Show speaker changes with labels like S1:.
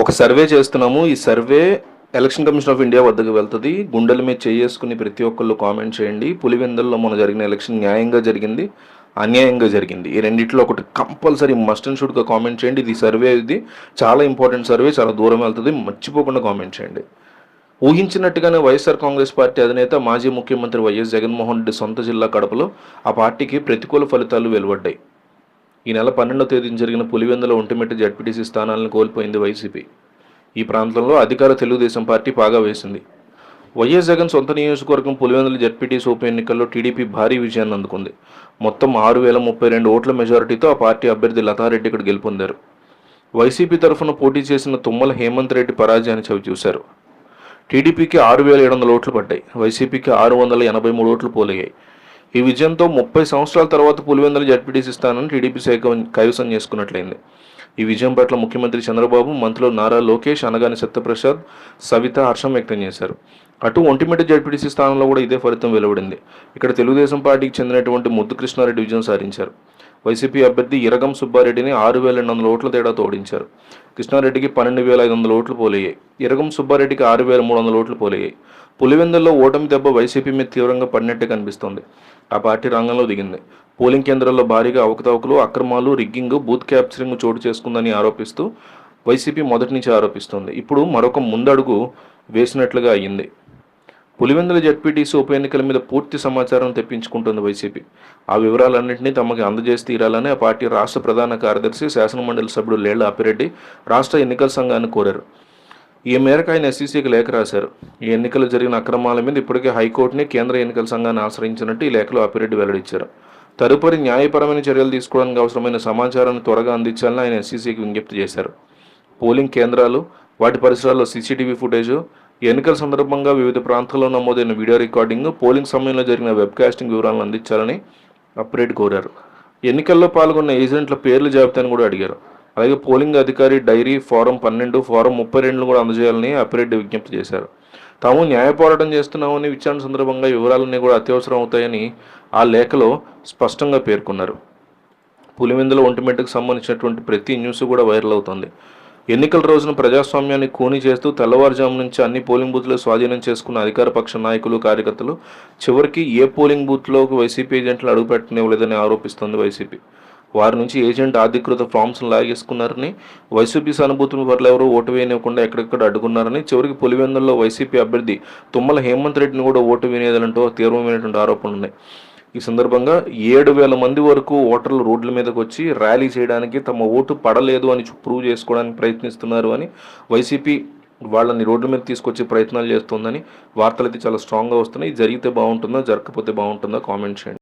S1: ఒక సర్వే చేస్తున్నాము. ఈ survey Election Commission of India వద్దకు వెళ్తుంది. గుండెల మీద చేసుకుని ప్రతి ఒక్కళ్ళు కామెంట్ చేయండి. పులివెందుల్లో మన జరిగిన ఎలక్షన్ న్యాయంగా జరిగింది అన్యాయంగా జరిగింది. ఈ రెండిట్లో ఒకటి కంపల్సరీ మస్ట్ అండ్ షుడ్గా కామెంట్ చేయండి. ఇది సర్వే ఇది. చాలా ఇంపార్టెంట్ సర్వే చాలా దూరం వెళ్తుంది. మర్చిపోకుండా కామెంట్ చేయండి. ఊహించినట్టుగానే వైఎస్ఆర్ కాంగ్రెస్ పార్టీ అధినేత మాజీ ముఖ్యమంత్రి వైఎస్ జగన్మోహన్ రెడ్డి సొంత జిల్లా కడపలో ఆ పార్టీకి ప్రతికూల ఫలితాలు వెలువడ్డాయి. ఈ నెల పన్నెండవ తేదీన జరిగిన పులివెందుల ఒంటిమిట్ట జడ్పీటీసీ స్థానాలను కోల్పోయింది వైసీపీ. ఈ ప్రాంతంలో అధికార తెలుగుదేశం పార్టీ పాగా వేసింది. వైఎస్ జగన్ సొంత నియోజకవర్గం పులివెందుల జడ్పీటీసీ ఉప ఎన్నికల్లో టీడీపీ భారీ విజయాన్ని అందుకుంది. మొత్తం ఆరు వేల ముప్పై రెండు ఓట్ల మెజారిటీతో ఆ పార్టీ అభ్యర్థి లతారెడ్డి ఇక్కడ గెలుపొందారు. వైసీపీ తరఫున పోటీ చేసిన తుమ్మల హేమంత్ రెడ్డి పరాజయాన్ని చవిచూశారు టీడీపీకి ఆరు వేల ఏడు వందల ఓట్లు పడ్డాయి. వైసీపీకి ఆరు వందల ఎనభై మూడు ఓట్లు పోలయ్యాయి. ఈ విజయంతో ముప్పై సంవత్సరాల తర్వాత పులివెందుల జడ్పీటీసీ స్థానాన్ని టీడీపీ శాఖ కైవసం చేసుకున్నట్లయింది. ఈ విజయం పట్ల ముఖ్యమంత్రి చంద్రబాబు మంత్రులు నారా లోకేష్ అనగాని సత్యప్రసాద్ సవిత హర్షం వ్యక్తం చేశారు. అటు ఒంటిమిట జడ్పీటీసీ స్థానంలో కూడా ఇదే ఫలితం వెలువడింది. ఇక్కడ తెలుగుదేశం పార్టీకి చెందినటువంటి ముద్దు కృష్ణారెడ్డి విజయం సాధించారు. వైసీపీ అభ్యర్థి ఇరగం సుబ్బారెడ్డిని ఆరు వేల రెండు వందల ఓట్ల తేడాతో ఓడించారు. కృష్ణారెడ్డికి పన్నెండు వేల ఐదు వందల ఓట్లు పోలయ్యాయి. ఇరగం సుబ్బారెడ్డికి ఆరు వేల మూడు వందల ఓట్లు పోలయ్యాయి. పులివెందుల్లో ఓటమి దెబ్బ వైసీపీ మీద తీవ్రంగా పడినట్టే కనిపిస్తోంది. ఆ పార్టీ రంగంలో దిగింది. పోలింగ్ కేంద్రాల్లో భారీగా అవకతవకలు అక్రమాలు రిగ్గింగ్ బూత్ క్యాప్చరింగ్ చోటు చేసుకుందని ఆరోపిస్తూ వైసీపీ మొదటి నుంచి ఆరోపిస్తోంది. ఇప్పుడు మరొక ముందడుగు వేసినట్లుగా అయ్యింది పులివెందుల జడ్పీటీసీ ఉప ఎన్నికల మీద పూర్తి సమాచారం తెప్పించుకుంటుంది వైసీపీ. ఆ వివరాలన్నింటినీ తమకి అందజేసి తీరాలని ఆ పార్టీ రాష్ట్ర ప్రధాన కార్యదర్శి శాసనమండలి సభ్యుడు లేళ్ళ అప్పిరెడ్డి రాష్ట్ర ఎన్నికల సంఘాన్ని కోరారు. ఈ మేరకు ఆయన ఎస్సీసీకి లేఖ రాశారు. ఈ ఎన్నికలు జరిగిన అక్రమాల మీద ఇప్పటికే హైకోర్టుని కేంద్ర ఎన్నికల సంఘాన్ని ఆశ్రయించినట్టు ఈ లేఖలో అప్పిరెడ్డి వెల్లడించారు. తదుపరి న్యాయపరమైన చర్యలు తీసుకోవడానికి అవసరమైన సమాచారాన్ని త్వరగా అందించాలని ఆయన ఎస్సీసీకి విజ్ఞప్తి చేశారు. పోలింగ్ కేంద్రాలు వాటి పరిసరాల్లో సీసీటీవీ ఫుటేజ్ ఎన్నికల సందర్భంగా వివిధ ప్రాంతాల్లో నమోదైన వీడియో రికార్డింగ్ పోలింగ్ సమయంలో జరిగిన వెబ్కాస్టింగ్ వివరాలను అందించాలని అప్రెడ్ కోరారు. ఎన్నికల్లో పాల్గొన్న ఏజెంట్ల పేర్ల జాబితాను కూడా అడిగారు. అలాగే పోలింగ్ అధికారి డైరీ ఫారం పన్నెండు ఫారం ముప్పై రెండును కూడా అందజేయాలని అప్రేడ్ విజ్ఞప్తి చేశారు. తాము న్యాయ పోరాటం చేస్తున్నామని విచారణ సందర్భంగా వివరాలన్నీ కూడా అత్యవసరం అవుతాయని ఆ లేఖలో స్పష్టంగా పేర్కొన్నారు. పులివెందుల ఒంటిమెట్టుకు సంబంధించినటువంటి ప్రతి న్యూస్ కూడా వైరల్ అవుతుంది. ఎన్నికల రోజున ప్రజాస్వామ్యాన్ని కూని చేస్తూ తెల్లవారుజాము నుంచి అన్ని పోలింగ్ బూత్లు స్వాధీనం చేసుకున్న అధికార పక్ష నాయకులు కార్యకర్తలు చివరికి ఏ పోలింగ్ బూత్లోకి వైసీపీ ఏజెంట్లు అడుగుపెట్టనివ్వలేదని ఆరోపిస్తోంది వైసీపీ. వారి నుంచి ఏజెంట్ అధికృత ఫామ్స్ను లాగేసుకున్నారని వైసీపీ సానుభూతుల పట్ల ఎవరూ ఓటు వేయనివ్వకుండా ఎక్కడెక్కడ అడ్డుకున్నారని చివరికి పులివెందుల్లో వైసీపీ అభ్యర్థి తుమ్మల హేమంత్ రెడ్డిని కూడా ఓటు వేయలేదంటూ తీవ్రమైనటువంటి ఆరోపణలు ఉన్నాయి ఈ సందర్భంగా ఏడు వేల మంది వరకు ఓటర్లు రోడ్ల మీదకి వచ్చి ర్యాలీ చేయడానికి తమ ఓటు పడలేదు అని ప్రూవ్ చేసుకోవడానికి ప్రయత్నిస్తున్నారు అని వైసీపీ వాళ్ళని రోడ్ల మీద తీసుకొచ్చే ప్రయత్నాలు చేస్తుందని వార్తలు అయితే చాలా స్ట్రాంగ్గా వస్తున్నాయి. జరిగితే బాగుంటుందా జరగకపోతే బాగుంటుందా కామెంట్ చేయండి.